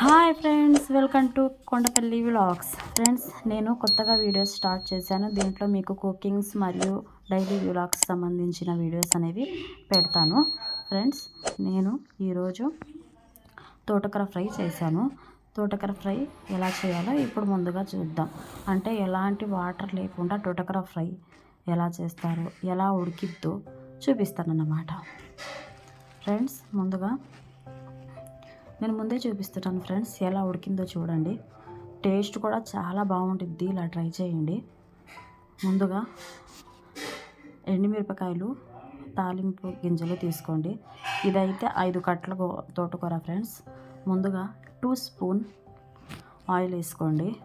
Hi friends welcome to Kondapalli vlogs. Friends నేను కొత్తగా videos start చేశాను. దీంట్లో మీకు కుకింగ్స్ మరియు డైలీ వ్లాగ్స్ సంబంధించిన వీడియోస్ అనేవి పెడతాను. ఫ్రెండ్స్ నేను ఈరోజు తోటకూర ఫ్రై చేశాను. తోటకూర ఫ్రై ఎలా చేయాలో ఇప్పుడు ముందుగా చూద్దాం. అంటే ఎలాంటి వాటర్ లేకుండా తోటకూర ఫ్రై ఎలా చేస్తారో ఎలా ఉడికిద్దో చూపిస్తానన్నమాట. ఫ్రెండ్స్ ముందుగా నేను ముందే చూపిస్తున్నాను ఫ్రెండ్స్ ఎలా ఉడికిందో చూడండి. టేస్ట్ కూడా చాలా బాగుంటుంది ఇలా ట్రై చేయండి. ముందుగా ఎండుమిరపకాయలు తాలింపు గింజలు తీసుకోండి. ఇదైతే ఐదు కట్టల తోటకూర ఫ్రెండ్స్. ముందుగా టూ స్పూన్ ఆయిల్ వేసుకోండి.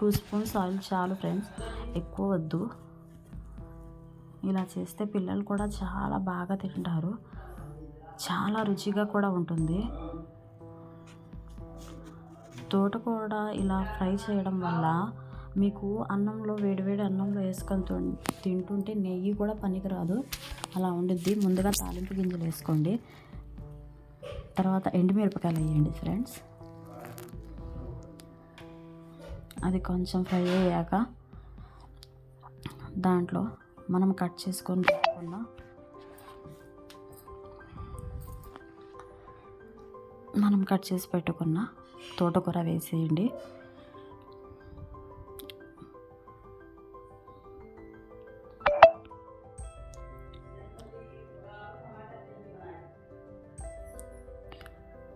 టూ స్పూన్స్ ఆయిల్ చాలు ఫ్రెండ్స్ ఎక్కువ వద్దు. ఇలా చేస్తే పిల్లలు కూడా చాలా బాగా తింటారు. చాలా రుచిగా కూడా ఉంటుంది. తోటకూర ఇలా ఫ్రై చేయడం వల్ల మీకు అన్నంలో వేడివేడి అన్నంలో వేసుకొని తింటుంటే నెయ్యి కూడా పనికిరాదు. అలా ఉండిద్ది. ముందుగా తాలింపు గింజలు వేసుకోండి. తర్వాత ఎండుమిరపకాయలు వేయండి ఫ్రెండ్స్. అది కొంచెం ఫ్రై అయ్యాక దాంట్లో మనం కట్ చేసుకొని పెట్టుకున్న మనం కట్ చేసి పెట్టుకున్న తోటకూర వేసేయండి.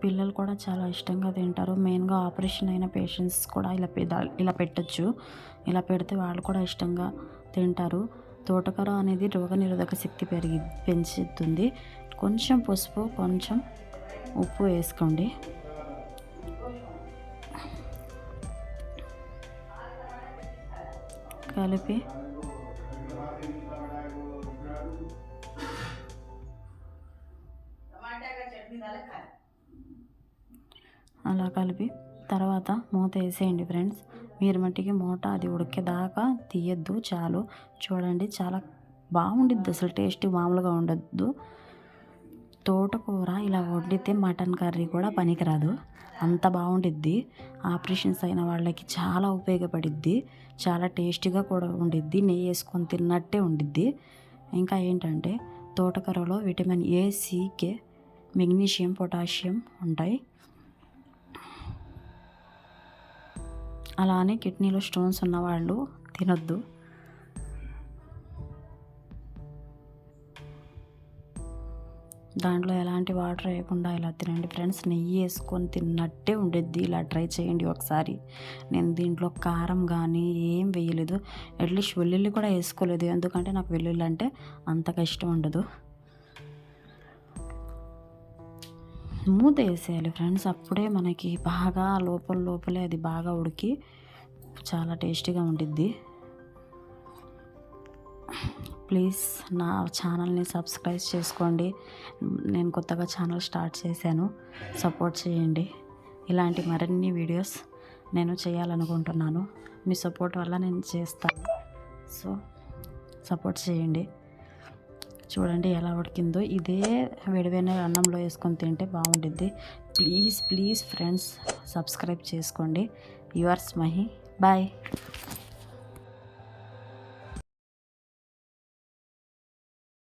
పిల్లలు కూడా చాలా ఇష్టంగా తింటారు. మెయిన్గా ఆపరేషన్ అయిన పేషెంట్స్ కూడా ఇలా ఇలా పెట్టచ్చు. ఇలా పెడితే వాళ్ళు కూడా ఇష్టంగా తింటారు. తోటకూర అనేది రోగనిరోధక శక్తి పెరిగి పెంచుతుంది. కొంచెం పసుపు కొంచెం ఉప్పు వేసుకోండి. కలిపి అలా కలిపి తర్వాత మూత వేసేయండి ఫ్రెండ్స్. మీరు మట్టికి మూట అది ఉడికేదాకా తీయద్దు చాలు. చూడండి చాలా బాగుండిద్ది. అసలు టేస్ట్ మామూలుగా ఉండద్దు. తోటకూర ఇలా వండితే మటన్ కర్రీ కూడా పనికిరాదు. అంత బాగుండిద్ది. ఆపరేషన్స్ అయిన వాళ్ళకి చాలా ఉపయోగపడిద్ది. చాలా టేస్టీగా కూడా ఉండిద్ది. నెయ్యి వేసుకొని తిన్నట్టే ఉండిద్ది. ఇంకా ఏంటంటే తోటకూరలో vitamin A C K magnesium potassium ఉంటాయి. అలానే కిడ్నీలో స్టోన్స్ ఉన్నవాళ్ళు తినొద్దు. దాంట్లో ఎలాంటి వాటర్ వేయకుండా ఇలా తినండి ఫ్రెండ్స్. నెయ్యి వేసుకొని తిన్నట్టే ఉండేది ఇలా ట్రై చేయండి ఒకసారి. నేను దీంట్లో కారం కానీ ఏం వేయలేదు. అట్లీస్ట్ వెల్లుల్లి కూడా వేసుకోలేదు. ఎందుకంటే నాకు వెల్లుల్లి అంటే అంతగా ఇష్టం ఉండదు. మూత వేసేయాలి ఫ్రెండ్స్. అప్పుడే మనకి బాగా లోపల లోపలే అది బాగా ఉడికి చాలా టేస్టీగా ఉండిద్ది. ప్లీజ్ నా ఛానల్ని సబ్స్క్రైబ్ చేసుకోండి. నేను కొత్తగా ఛానల్ స్టార్ట్ చేశాను. సపోర్ట్ చేయండి. ఇలాంటి మరిన్ని వీడియోస్ నేను చేయాలనుకుంటున్నాను. మీ సపోర్ట్ వల్ల నేను చేస్తాను. సో సపోర్ట్ చేయండి. చూడండి ఎలా ఉడికిందో. ఇదే విడివైన అన్నంలో వేసుకొని తింటే బాగుంటుంది ప్లీజ్ ప్లీజ్ ఫ్రెండ్స్ సబ్స్క్రైబ్ చేసుకోండి. Yours Mahi bye.